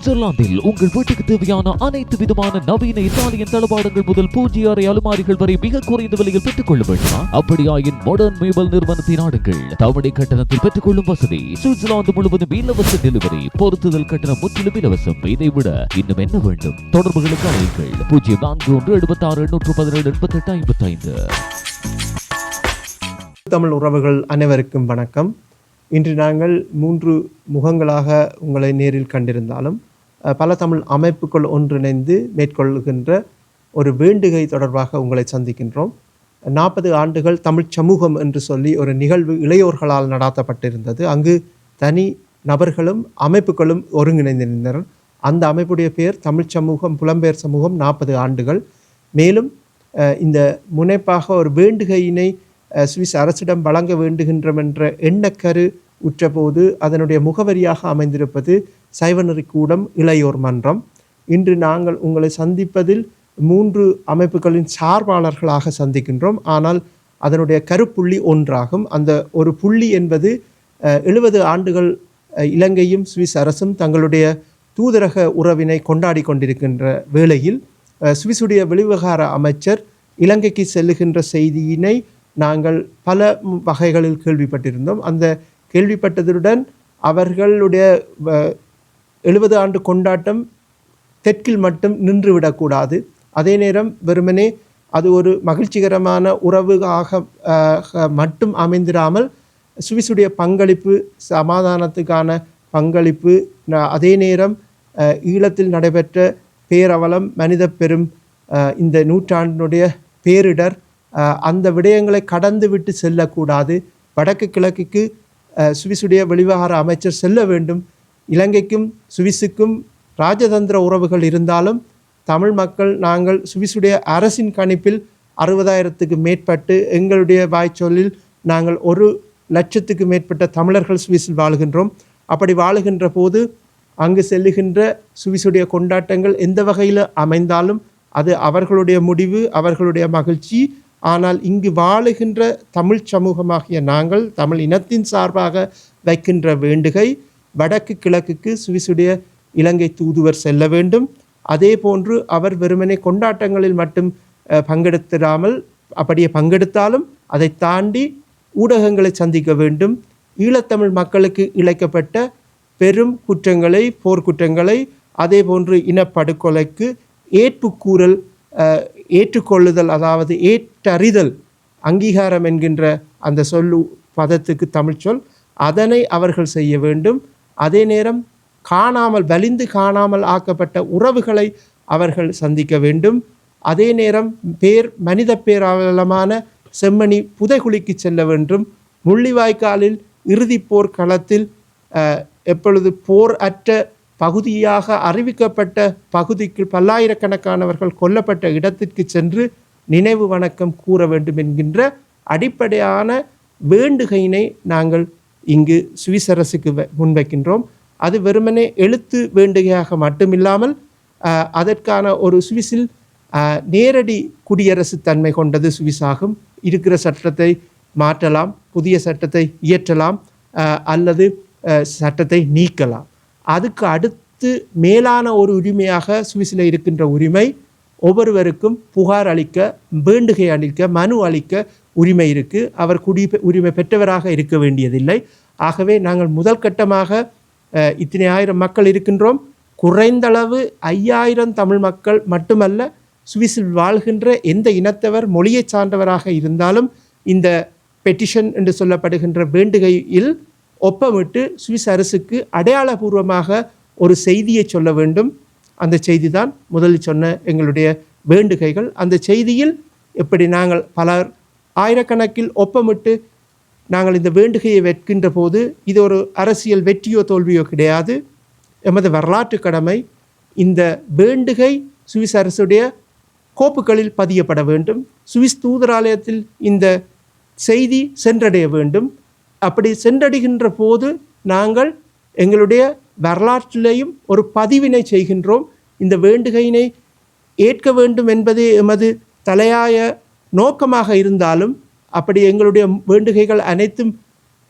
சுவிட்சர்லாந்தில் உங்கள் வீட்டுக்கு தேவையான அனைத்து விதமான நவீன இத்தாலியன் தளபாடங்கள் முதல் பூஜ்ஜிய அறை அலுமாரிகள் வரை மிக குறைந்த விலையில் பெற்றுக் கொள்ள வேண்டுமா? அப்படியாயின் மாடர்ன் மேபல் நிறுவனத்தை நாடுங்கள். தவணை கட்டணத்தில் பெற்றுக்கொள்ளும் வசதி. சுவிட்சர்லாந்து முழுவதும் இலவச டெலிவரி பொருத்துதல் கட்டணம் முற்றிலும் இலவசம். இதை விட இன்னும் என்ன வேண்டும்? தொடர்புகளுக்கு அழைங்கள் பூஜ்ஜியம் நான்கு ஒன்று எழுபத்தி ஆறு எண்ணூற்று பதினேழு எண்பத்தி எட்டு ஐம்பத்தி ஐந்து தமிழ் உறவுகள் அனைவருக்கும் வணக்கம். இன்று நாங்கள் மூன்று முகங்களாக உங்களை நேரில் கண்டிருந்தாலும் பல தமிழ் அமைப்புகள் ஒன்றிணைந்து மேற்கொள்கின்ற ஒரு வேண்டுகை தொடர்பாக உங்களை சந்திக்கின்றோம். நாற்பது ஆண்டுகள் தமிழ் சமூகம் என்று சொல்லி ஒரு நிகழ்வு இளையோர்களால் நடாத்தப்பட்டிருந்தது. அங்கு தனி நபர்களும் அமைப்புகளும் ஒருங்கிணைந்திருந்தனர். அந்த அமைப்புடைய பெயர் தமிழ் சமூகம் புலம்பெயர் சமூகம் நாற்பது ஆண்டுகள். மேலும் இந்த முனைப்பாக ஒரு வேண்டுகையினை சுவிஸ் அரசிடம் வழங்க வேண்டுகின்றோம் என்ற எண்ணக்கரு உற்றபோது அதனுடைய முகவரியாக அமைந்திருப்பது சைவநெறி கூடம் இளையோர் மன்றம். இன்று நாங்கள் உங்களை சந்திப்பதில் மூன்று அமைப்புகளின் சார்பாளர்களாக சந்திக்கின்றோம். ஆனால் அதனுடைய கருப்புள்ளி ஒன்றாகும். அந்த ஒரு புள்ளி என்பது எழுபது ஆண்டுகள் இலங்கையும் சுவிஸ் அரசும் தங்களுடைய தூதரக உறவினை கொண்டாடி கொண்டிருக்கின்ற வேளையில் சுவிஸுடைய வெளிவிவகார அமைச்சர் இலங்கைக்கு செல்லுகின்ற செய்தியினை நாங்கள் பல வகைகளில் கேள்விப்பட்டிருந்தோம். அந்த கேள்விப்பட்டதுடன் அவர்களுடைய எழுபது ஆண்டு கொண்டாட்டம் தெற்கில் மட்டும் நின்றுவிடக்கூடாது. அதே நேரம் வெறுமனே அது ஒரு மகிழ்ச்சிகரமான உறவுகாக மட்டும் அமைந்திராமல் சுவிசுடைய பங்களிப்பு சமாதானத்துக்கான பங்களிப்பு அதே நேரம் ஈழத்தில் நடைபெற்ற பேரவலம் மனித பெரும் இந்த நூற்றாண்டினுடைய பேரிடர் அந்த விடயங்களை கடந்து விட்டு செல்லக்கூடாது. வடக்கு கிழக்குக்கு சுவிசுடைய வெளிவகார அமைச்சர் செல்ல வேண்டும். இலங்கைக்கும் சுவிஸுக்கும் ராஜதந்திர உறவுகள் இருந்தாலும் தமிழ் மக்கள் நாங்கள் சுவிஸுடைய அரசின் கணிப்பில் அறுபதாயிரத்துக்கு மேற்பட்டு எங்களுடைய வாய்ச்சொல்லில் நாங்கள் ஒரு லட்சத்துக்கு மேற்பட்ட தமிழர்கள் சுவிஸில் வாழுகின்றோம். அப்படி வாழுகின்ற போது அங்கு செல்லுகின்ற சுவிஸுடைய கொண்டாட்டங்கள் எந்த வகையில் அமைந்தாலும் அது அவர்களுடைய முடிவு அவர்களுடைய மகிழ்ச்சி. ஆனால் இங்கு வாழுகின்ற தமிழ் சமூகமாகிய நாங்கள் தமிழ் இனத்தின் சார்பாக வைக்கின்ற வேண்டுகை வடக்கு கிழக்குக்கு சுவிசுடைய இலங்கை தூதுவர் செல்ல வேண்டும். அதே போன்று அவர் வெறுமனே கொண்டாட்டங்களில் மட்டும் பங்கெடுத்திடாமல் அப்படியே பங்கெடுத்தாலும் அதை தாண்டி ஊடகங்களை சந்திக்க வேண்டும். ஈழத்தமிழ் மக்களுக்கு இழைக்கப்பட்ட பெரும் குற்றங்களை போர்க்குற்றங்களை அதே போன்று இனப்படுகொலைக்கு ஏற்புக்கூறல் ஏற்றுக்கொள்ளுதல் அதாவது ஏற்றறிதல் அங்கீகாரம் என்கின்ற அந்த சொல்லு பதத்துக்கு தமிழ் சொல் அதனை அவர்கள் செய்ய வேண்டும். அதே நேரம் காணாமல் வலிந்து காணாமல் ஆக்கப்பட்ட உறவுகளை அவர்கள் சந்திக்க வேண்டும். அதே நேரம் பேர் மனித பேராளமான செம்மணி புதைகுழிக்கு செல்ல வேண்டும். முள்ளிவாய்க்காலில் இறுதிப் போர் களத்தில் எப்பொழுது போர் அற்ற பகுதியாக அறிவிக்கப்பட்ட பகுதிக்கு பல்லாயிரக்கணக்கானவர்கள் கொல்லப்பட்ட இடத்திற்கு சென்று நினைவு வணக்கம் கூற வேண்டும் என்கின்ற அடிப்படையான வேண்டுகையினை நாங்கள் இங்கு சுவிஸ் அரசுக்கு வ- முன்வைக்கின்றோம் அது வெறுமனே எழுத்து வேண்டுகையாக மட்டுமில்லாமல் அதற்கான ஒரு சுவிஸில் நேரடி குடியரசு தன்மை கொண்டது சுவிஸ் ஆகும் இருக்கிற சட்டத்தை மாற்றலாம் புதிய சட்டத்தை இயற்றலாம் அல்லது சட்டத்தை நீக்கலாம். அதுக்கு அடுத்து மேலான ஒரு உரிமையாக சுவிஸில் இருக்கின்ற உரிமை ஒவ்வொருவருக்கும் புகார் அளிக்க வேண்டுகை அளிக்க மனு அளிக்க உரிமை இருக்குது அவர் குடி உரிமை பெற்றவராக இருக்க வேண்டியதில்லை. ஆகவே நாங்கள் முதல் கட்டமாக இத்தனை ஆயிரம் மக்கள் இருக்கின்றோம். குறைந்தளவு ஐயாயிரம் தமிழ் மக்கள் மட்டுமல்ல சுவிஸில் வாழ்கின்ற எந்த இனத்தவர் மொழியை சார்ந்தவராக இருந்தாலும் இந்த பெட்டிஷன் என்று சொல்லப்படுகின்ற வேண்டுகையில் ஒப்பமிட்டு சுவிஸ் அரசுக்கு அடையாளபூர்வமாக ஒரு செய்தியை சொல்ல வேண்டும். அந்த செய்தி தான் முதலில் சொன்ன எங்களுடைய வேண்டுகைகள். அந்த செய்தியில் எப்படி நாங்கள் பலர் ஆயிரக்கணக்கில் ஒப்பமிட்டு நாங்கள் இந்த வேண்டுகையை வெட்கின்ற போது இது ஒரு அரசியல் வெற்றியோ தோல்வியோ கிடையாது. எமது வரலாற்று கடமை இந்த வேண்டுகை சுவிஸ் அரசுடைய கோப்புகளில் பதியப்பட வேண்டும். சுவிஸ் தூதராலயத்தில் இந்த செய்தி சென்றடைய வேண்டும். அப்படி சென்றடைகின்ற போது நாங்கள் எங்களுடைய வரலாற்றிலேயும் ஒரு பதிவினை செய்கின்றோம். இந்த வேண்டுகையினை ஏற்க வேண்டும் என்பதே எமது தலையாய நோக்கமாக இருந்தாலும் அப்படி எங்களுடைய வேண்டுகைகள் அனைத்தும்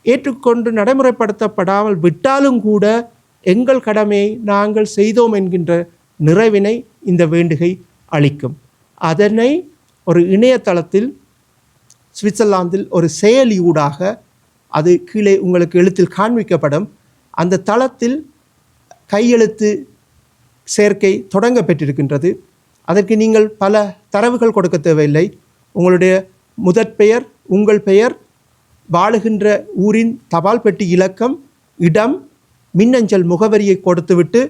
ஏற்றுக்கொண்டு நடைமுறைப்படுத்தப்படாமல் விட்டாலும் கூட எங்கள் கடமையை நாங்கள் செய்தோம் என்கின்ற நிறைவினை இந்த வேண்டுகை அளிக்கும். அதனை ஒரு இணையதளத்தில் சுவிட்சர்லாந்தில் ஒரு செயலி ஊடாக அது கீழே உங்களுக்கு எழுத்தில் காண்பிக்கப்படும். அந்த தளத்தில் கையெழுத்து சேர்க்கை தொடங்க பெற்றிருக்கின்றது. அதற்கு நீங்கள் பல தரவுகள் கொடுக்க தேவையில்லை. உங்களுடைய முதற் பெயர் உங்கள் பெயர் வாழுகின்ற ஊரின் தபால் பெட்டி இலக்கம் இடம் மின்னஞ்சல் முகவரியை கொடுத்துவிட்டு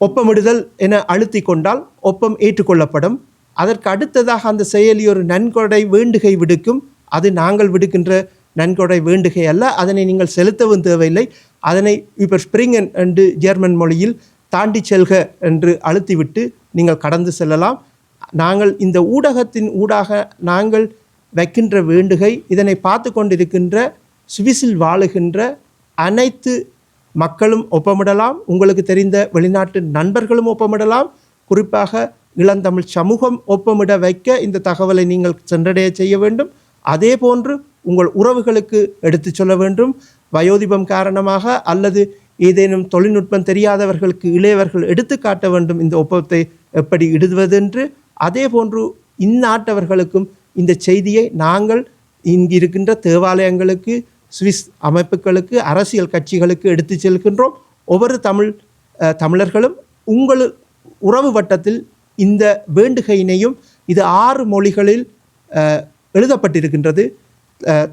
ஒப்பமிடுதல் என அழுத்தி கொண்டால் ஒப்பம் ஏற்றுக்கொள்ளப்படும். அதற்கு அடுத்ததாக அந்த செயலி ஒரு நன்கொடை வேண்டுகை விடுக்கும். அது நாங்கள் விடுக்கின்ற நன்கொடை வேண்டுகை அல்ல. அதனை நீங்கள் செலுத்தவும் தேவையில்லை. அதனை இப்போ ஸ்ப்ரிங் என்று ஜெர்மன் மொழியில் தாண்டி செல்க என்று அழுத்திவிட்டு நீங்கள் கடந்து செல்லலாம். நாங்கள் இந்த ஊடகத்தின் ஊடாக நாங்கள் வைக்கின்ற வேண்டுகை இதனை பார்த்து கொண்டிருக்கின்ற சுவிஸில் வாழுகின்ற அனைத்து மக்களும் ஒப்பமிடலாம். உங்களுக்கு தெரிந்த வெளிநாட்டு நண்பர்களும் ஒப்பமிடலாம். குறிப்பாக இளந்தமிழ் சமூகம் ஒப்பமிட வைக்க இந்த தகவலை நீங்கள் சென்றடைய செய்ய வேண்டும். அதே போன்று உங்கள் உறவுகளுக்கு எடுத்துச் சொல்ல வேண்டும். வயோதிபம் காரணமாக அல்லது ஏதேனும் தொழில்நுட்பம் தெரியாதவர்களுக்கு இளையவர்கள் எடுத்து காட்ட வேண்டும். இந்த ஒப்பத்தை எப்படி இடுவதென்று அதே போன்று இந்நாட்டவர்களுக்கும் இந்த செய்தியை நாங்கள் இங்கு இருக்கின்ற தேவாலயங்களுக்கு சுவிஸ் அமைப்புகளுக்கு அரசியல் கட்சிகளுக்கு எடுத்து செல்கின்றோம். ஒவ்வொரு தமிழ் தமிழர்களும் உங்கள் உறவு வட்டத்தில் இந்த வேண்டுகையினையும் இது ஆறு மொழிகளில் எழுதப்பட்டிருக்கின்றது.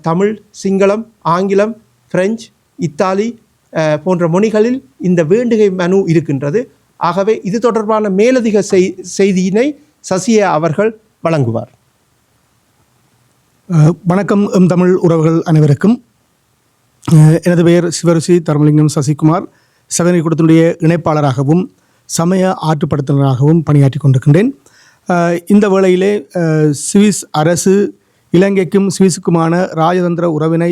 தமிழ் சிங்களம் ஆங்கிலம் பிரெஞ்சு இத்தாலி போன்ற மொழிகளில் இந்த வேண்டுகை மனு இருக்கின்றது. ஆகவே இது தொடர்பான மேலதிக செய்தியினை சசியா அவர்கள் வழங்குவார். வணக்கம் எம் தமிழ் உறவுகள் அனைவருக்கும். எனது பெயர் சிவருசி தர்மலிங்கம் சசிகுமார். சகனி கூட்டத்தினுடைய இணைப்பாளராகவும் சமய ஆற்றுப்படுத்தினராகவும் பணியாற்றி கொண்டிருக்கின்றேன். இந்த வேளையிலே சுவிஸ் அரசு இலங்கைக்கும் சுவிஸுக்குமான ராஜதந்திர உறவினை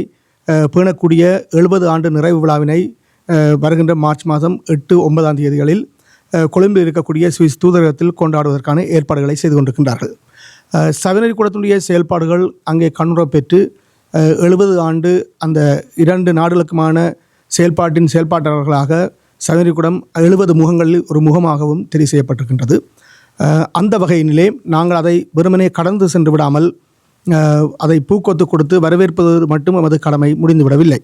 பேணக்கூடிய எழுபது ஆண்டு நிறைவு விழாவினை வருகின்ற மார்ச் மாதம் எட்டு ஒன்பதாம் தேதிகளில் கொழும்பில் இருக்கக்கூடிய சுவிஸ் தூதரகத்தில் கொண்டாடுவதற்கான ஏற்பாடுகளை செய்து கொண்டிருக்கின்றார்கள். அஹ், கூடத்தினுடைய செயல்பாடுகள் அங்கே கண்ணுற பெற்று எழுபது ஆண்டு அந்த இரண்டு நாடுகளுக்குமான செயல்பாட்டின் செயல்பாட்டாளர்களாக சவினரிக்குடம் எழுபது முகங்களில் ஒரு முகமாகவும் தெரிவு செய்யப்பட்டிருக்கின்றது. அந்த வகையினிலே நாங்கள் அதை வெறுமனே கடந்து சென்று விடாமல் அதை பூக்கொத்து கொடுத்து வரவேற்பது மட்டும் நமது கடமை முடிந்துவிடவில்லை.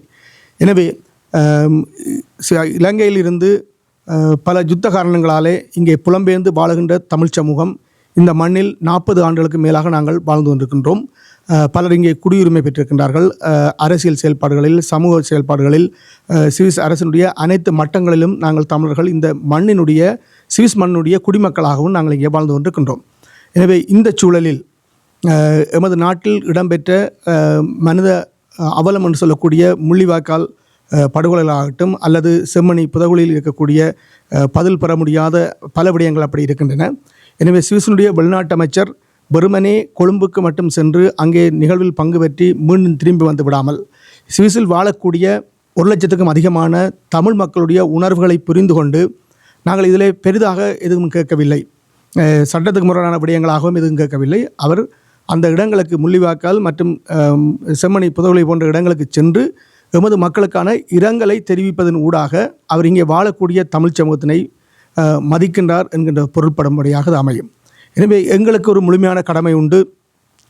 எனவே இலங்கையில் இருந்து இலங்கையிலிருந்து பல யுத்த காரணங்களாலே இங்கே புலம்பெயர்ந்து வாழுகின்ற தமிழ் சமூகம் இந்த மண்ணில் நாற்பது ஆண்டுகளுக்கு மேலாக நாங்கள் வாழ்ந்து கொண்டிருக்கின்றோம். பலர் இங்கே குடியுரிமை பெற்றிருக்கின்றார்கள். அரசியல் செயல்பாடுகளில் சமூக செயல்பாடுகளில் சிவிஸ் அரசினுடைய அனைத்து மட்டங்களிலும் நாங்கள் தமிழர்கள் இந்த மண்ணினுடைய சிவிஸ் மண்ணுடைய குடிமக்களாகவும் நாங்கள் இங்கே வாழ்ந்து கொண்டிருக்கின்றோம். எனவே இந்த சூழலில் எமது நாட்டில் இடம்பெற்ற மனித அவலம் என்று சொல்லக்கூடிய முள்ளிவாய்க்கால் படுகொலைகளாகட்டும் அல்லது செம்மணி புதகுலியில் இருக்கக்கூடிய பதில் பெற முடியாத பல விடயங்கள் அப்படி இருக்கின்றன. எனவே சுவிசனுடைய வெளிநாட்டு அமைச்சர் வெறுமனே கொழும்புக்கு மட்டும் சென்று அங்கே நிகழ்வில் பங்கு பெற்றி மீண்டும் திரும்பி வந்து விடாமல் சுவிஸில் வாழக்கூடிய ஒரு லட்சத்துக்கும் அதிகமான தமிழ் மக்களுடைய உணர்வுகளை புரிந்து கொண்டு நாங்கள் இதில் பெரிதாக எதுவும் கேட்கவில்லை. சட்டத்துக்கு முரணான விடயங்களாகவும் எதுவும் கேட்கவில்லை. அவர் அந்த இடங்களுக்கு முள்ளிவாக்கால் மற்றும் செம்மணி புதவுளை போன்ற இடங்களுக்கு சென்று எமது மக்களுக்கான இரங்கலை தெரிவிப்பதன் ஊடாக அவர் இங்கே வாழக்கூடிய தமிழ் சமூகத்தினை மதிக்கின்றார் என்கின்ற பொருள்படும்படியாக அது அமையும். எனவே எங்களுக்கு ஒரு முழுமையான கடமை உண்டு.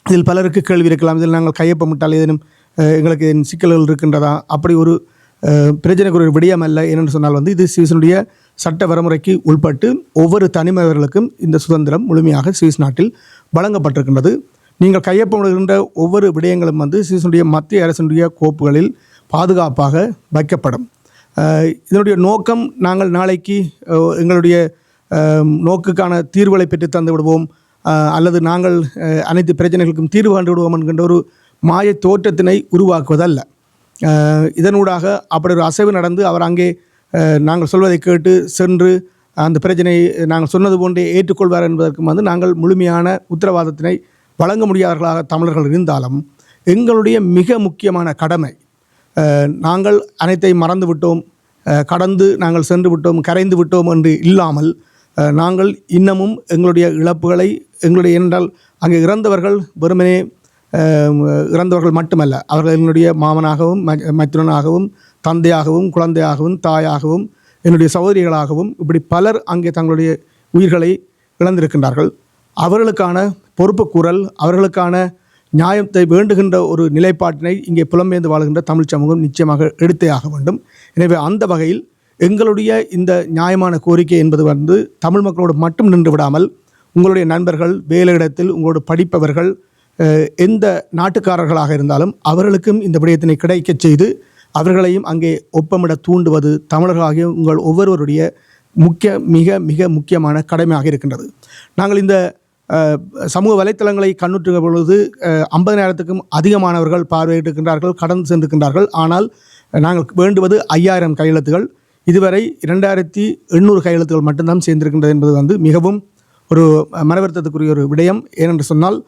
இதில் பலருக்கு கேள்வி இருக்கலாம். இதில் நாங்கள் கையொப்பமிட்டால் ஏதேனும் எங்களுக்கு சிக்கல்கள் இருக்கின்றதா? அப்படி ஒரு பிரச்சனைக்கு ஒரு விடயம் அல்ல என்னென்னு சொன்னால் வந்து இது சுவிசனுடைய சட்ட வரைமுறைக்கு உள்பட்டு ஒவ்வொரு தனிமனிதர்களுக்கும் இந்த சுதந்திரம் முழுமையாக சுவிஸ் நாட்டில் வழங்கப்பட்டிருக்கின்றது. நீங்கள் கையொப்பமிடுகின்ற ஒவ்வொரு விடயங்களும் வந்து சுவிசனுடைய மத்திய அரசினுடைய கோப்புகளில் பாதுகாப்பாக வைக்கப்படும். இதனுடைய நோக்கம் நாங்கள் நாளைக்கு எங்களுடைய நோக்குக்கான தீர்வுகளை பெற்று தந்து விடுவோம். அல்லது நாங்கள் அனைத்து பிரச்சனைகளுக்கும் தீர்வு கண்டு விடுவோம் என்கின்ற ஒரு மாய தோற்றத்தினை உருவாக்குவதல்ல. இதனூடாக அப்படி ஒரு அசைவு நடந்து அவர் அங்கே நாங்கள் சொல்வதை கேட்டு சென்று அந்த பிரச்சனையை நாங்கள் சொன்னது போன்றே ஏற்றுக்கொள்வார் என்பதற்கு வந்து நாங்கள் முழுமையான உத்தரவாதத்தினை வழங்க முடியாதவர்களாக தமிழர்கள் இருந்தாலும் எங்களுடைய மிக முக்கியமான கடமை நாங்கள் அனைத்தையும் மறந்து விட்டோம். கடந்து நாங்கள் சென்று விட்டோம் கரைந்து விட்டோம் என்று இல்லாமல் நாங்கள் இன்னமும் எங்களுடைய இழப்புகளை எங்களுடைய என்றால் அங்கே இறந்தவர்கள் வெறுமனே இறந்தவர்கள் மட்டுமல்ல அவர்கள் என்னுடைய மாமனாகவும் ம- மைத்துனனாகவும் தந்தையாகவும் குழந்தையாகவும் தாயாகவும் என்னுடைய சகோதரிகளாகவும் இப்படி பலர் அங்கே தங்களுடைய உயிர்களை இழந்திருக்கின்றார்கள். அவர்களுக்கான பொறுப்புக்கூறல் அவர்களுக்கான நியாயத்தை வேண்டுகின்ற ஒரு நிலைப்பாட்டினை இங்கே புலம்பெயர்ந்து வாழுகின்ற தமிழ் சமூகம் நிச்சயமாக எடுத்தே ஆக வேண்டும். எனவே அந்த வகையில் எங்களுடைய இந்த நியாயமான கோரிக்கை என்பது வந்து தமிழ் மக்களோடு மட்டும் நின்று விடாமல் உங்களுடைய நண்பர்கள் வேலையிடத்தில் உங்களோடு படிப்பவர்கள் எந்த நாட்டுக்காரர்களாக இருந்தாலும் அவர்களுக்கும் இந்த விடயத்தினை கிடைக்கச் செய்து அவர்களையும் அங்கே ஒப்பமிட தூண்டுவது தமிழர்களாகிய உங்கள் ஒவ்வொருவருடைய முக்கிய மிக மிக முக்கியமான கடமையாக இருக்கின்றது. நாங்கள் இந்த சமூக வலைத்தளங்களை கண்ணுற்றுகிற பொழுது ஐம்பதனாயிரத்துக்கும் அதிகமானவர்கள் பார்வையிட்டிருக்கின்றார்கள் கடந்து சென்றிருக்கின்றார்கள். ஆனால் நாங்கள் வேண்டுவது ஐயாயிரம் கையெழுத்துகள். இதுவரை இரண்டாயிரத்தி எண்ணூறு கையெழுத்துகள் மட்டும்தான் சேர்ந்திருக்கின்றது என்பது வந்து மிகவும் ஒரு மனவருத்தத்துக்குரிய ஒரு விடயம். ஏனென்று சொன்னால்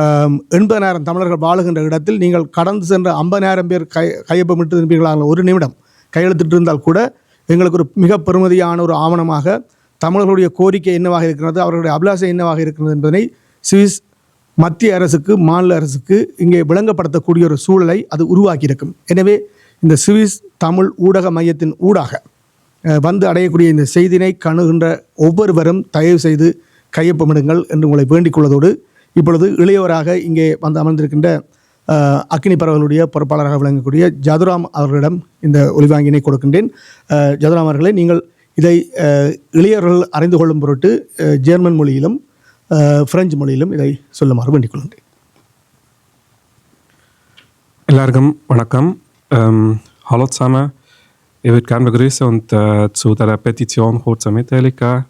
ஆம், எண்பதனாயிரம் தமிழர்கள் வாழுகின்ற இடத்தில் நீங்கள் கடந்து சென்ற ஐம்பதாயிரம் பேர் கை கையொப்பமிட்டு இருப்பீர்களாக ஒரு நிமிடம் கையெழுத்திட்டு இருந்தால் கூட எங்களுக்கு ஒரு மிக பெருமதியான ஒரு ஆவணமாக தமிழர்களுடைய கோரிக்கை என்னவாக இருக்கிறது அவர்களுடைய அபிலாஷை என்னவாக இருக்கிறது என்பதனை சுவிஸ் மத்திய அரசுக்கு மாநில அரசுக்கு இங்கே விளங்கப்படுத்தக்கூடிய ஒரு சூழலை அது உருவாக்கியிருக்கும். எனவே இந்த சுவிஸ் தமிழ் ஊடக மையத்தின் ஊடாக வந்து அடையக்கூடிய இந்த செய்தினை கணுகின்ற ஒவ்வொருவரும் தயவு செய்து கையொப்பமிடுங்கள் என்று உங்களை வேண்டிக் கொள்வதோடு இப்பொழுது இளையவராக இங்கே வந்து அமர்ந்திருக்கின்ற அக்னி பறவைகளுடைய பொறுப்பாளராக விளங்கக்கூடிய ஜதுராம் அவர்களிடம் இந்த ஒளிவாங்கினை கொடுக்கின்றேன். ஜதுராம் அவர்களை நீங்கள் இதை இளையர்கள் அறிந்து கொள்ளும் பொருட்டு ஜெர்மன் மொழியிலும் பிரெஞ்சு மொழியிலும் இதை சொல்லுமாறு வேண்டிக் கொள்கின்றேன் Elargam, Wanakam. Ähm, hallo zusammen. Ich würde gerne begrüßen und äh, zu dieser Petition kurze eine Mitteilung geben.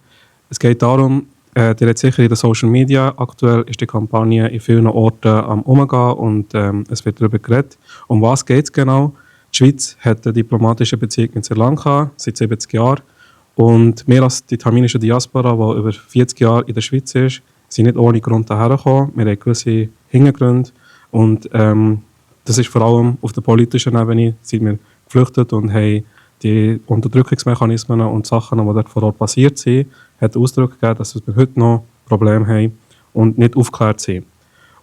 Es geht darum, äh, ihr sicher in den Social Media, aktuell ist die Kampagne in vielen Orten am Umgehen und ähm, es wird darüber geredet. Um was geht es genau? Die Schweiz hat eine diplomatische Beziehung mit Sri Lanka seit 70 Jahren und wir als die tamilische Diaspora, die über 40 Jahre in der Schweiz ist, sind nicht ohne Grund hierher gekommen. Wir haben gewisse Hintergründe und ähm, das ist vor allem auf der politischen Ebene, sind wir geflüchtet und haben die Unterdrückungsmechanismen und Sachen, die dort vor Ort passiert sind, hat Ausdruck gegeben, dass wir heute noch Probleme haben und nicht aufgeklärt sind.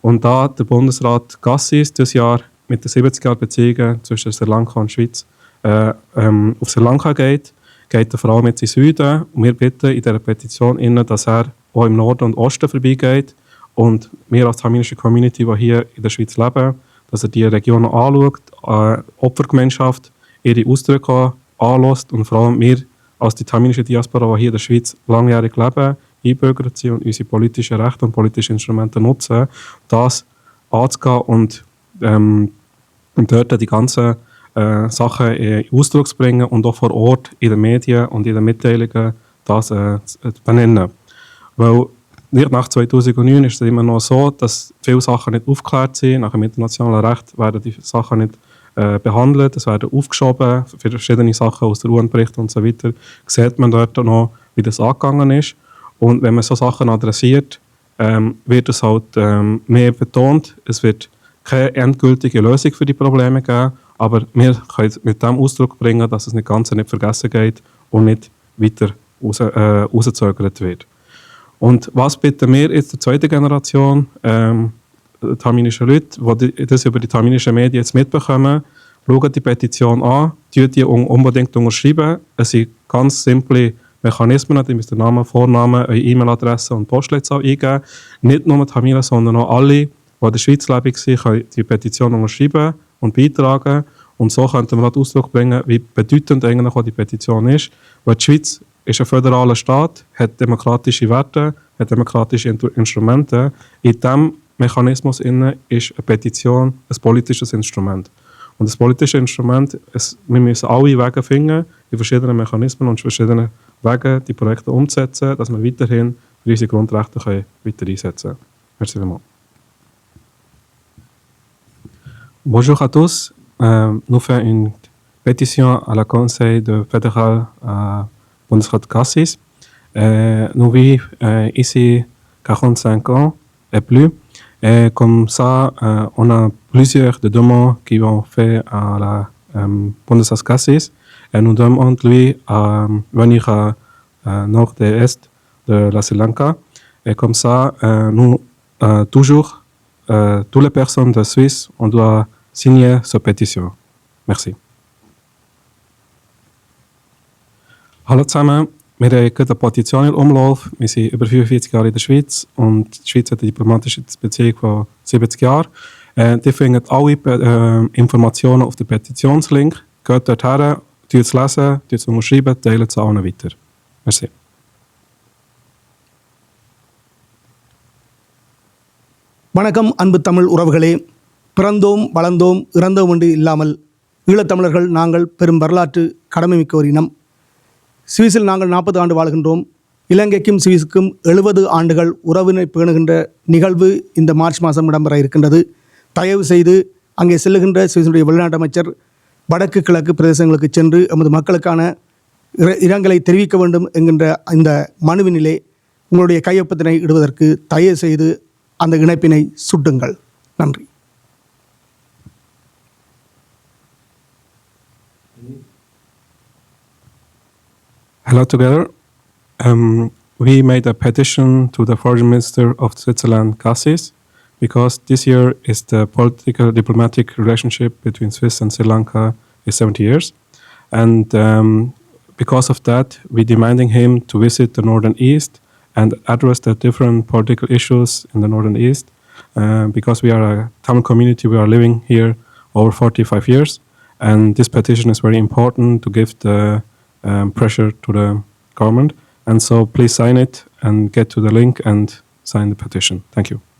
Und da der Bundesrat Gassis dieses Jahr mit den 70 Jahren Beziehungen zwischen Sri Lanka und Schweiz äh, ähm, auf Sri Lanka geht, geht er vor allem jetzt in den Süden. Und wir bitten in dieser Petition, innen, dass er auch im Norden und Osten vorbeigeht und wir als tamilische Community, die hier in der Schweiz leben, dass er die Region anschaut, äh, Opfergemeinschaft, ihre Ausdrücke anlässt und vor allem wir als die tamilische Diaspora, die hier in der Schweiz langjährig leben, einbürgert sind und unsere politischen Rechte und politische Instrumente nutzen, das anzugehen und, ähm, und dort die ganzen äh, Sachen in Ausdruck zu bringen und auch vor Ort in den Medien und in den Mitteilungen das äh, zu zu benennen. Weil nicht nach 2009 ist es immer noch so, dass viele Sachen nicht aufgeklärt sind. Nach dem internationalen Recht werden die Sachen nicht äh, behandelt, es werden aufgeschoben, verschiedene Sachen aus der UN-Bericht und so weiter. Sieht man dort noch, wie das angegangen ist. Und wenn man so Sachen adressiert, ähm, wird es halt ähm, mehr betont. Es wird keine endgültige Lösung für die Probleme geben, aber wir können mit dem Ausdruck bringen, dass es nicht ganz nicht vergessen geht und nicht weiter raus, äh, wird. Und was bitten wir jetzt der zweiten Generation, ähm, die tamilische Leute, die die- das über die tamilischen Medien jetzt mitbekommen, schauen die Petition an, die un unbedingt unterschreiben. Es sind ganz simple Mechanismen, die müsst den Namen, Vornamen, E-Mail-Adresse und Postleitzahl eingeben. Nicht nur die Tamilen, sondern auch alle, die in der Schweiz leben, können die Petition unterschreiben und beitragen. Und so könnten wir auch den Ausdruck bringen, wie bedeutend eigentlich auch die Petition ist. Weil die Schweiz ist ein föderaler Staat, hat demokratische Werte, hat demokratische Instrumente. In diesem Mechanismus ist eine Petition ein politisches Instrument. Und das politische Instrument, es, wir müssen alle Wege finden, in verschiedenen Mechanismen und verschiedenen Wegen die Projekte umzusetzen, dass wir weiterhin unsere Grundrechte können weiter einsetzen können. Merci vielmals. Bonjour à tous. Euh, nous faisons une pétition à la Conseil de fédéral euh, Bundesrat Cassis. Euh, nous vivons euh, ici 45 ans et plus. Et comme ça, euh, on a plusieurs de demandes qui ont fait à la euh, Bundesrat Cassis. Et nous demandons lui à venir à, à nord et est de la Sri Lanka. Et comme ça, nous, toujours, euh, toutes les personnes de Suisse, on doit signer cette pétition. Merci. Hallo zusammen. Wir haben gerade eine Petition im Umlauf. Wir sind über 45 Jahre in der Schweiz und die Schweiz hat eine diplomatische Beziehung von 70 Jahren. Äh, die finden alle äh, Informationen auf dem Petitionslink. Geht dort her, lesen, unterschreiben, teilt es allen weiter. Merci. வணக்கம் அன்பு தமிழ் உறவுகளே. பிறந்தோம் வளர்ந்தோம் இறந்தோம் என்று இல்லாமல் ஈழத்தமிழர்கள் நாங்கள் பெரும் வரலாற்று கடமைமிக்க ஒரு இனம். சுவிஸில் நாங்கள் நாற்பது ஆண்டு வாழ்கின்றோம். இலங்கைக்கும் சுவிஸுக்கும் எழுபது ஆண்டுகள் உறவினை பேணுகின்ற நிகழ்வு இந்த மார்ச் மாதம் இடம்பெற இருக்கின்றது. தயவு செய்து அங்கே செல்லுகின்ற சுவிசனுடைய வெளிநாட்டு அமைச்சர் வடக்கு கிழக்கு பிரதேசங்களுக்கு சென்று எமது மக்களுக்கான இரங்கலை தெரிவிக்க வேண்டும் என்கின்ற இந்த மனுவினிலே உங்களுடைய கையொப்பத்தினை இடுவதற்கு தயவு செய்து அந்த இணைப்பினை சுட்டுங்கள் நன்றி Hello together. Um, we made a petition to the Foreign Minister of Switzerland, Cassis, because this year is the political diplomatic relationship between Swiss and Sri Lanka is 70 years, and um, because of that, we're demanding him to visit the northern east and address the different political issues in the northern east. Uh, because we are a Tamil community, we are living here over 45 years, and this petition is very important to give the um, pressure to the government. And so please sign it and get to the link and sign the petition. Thank you.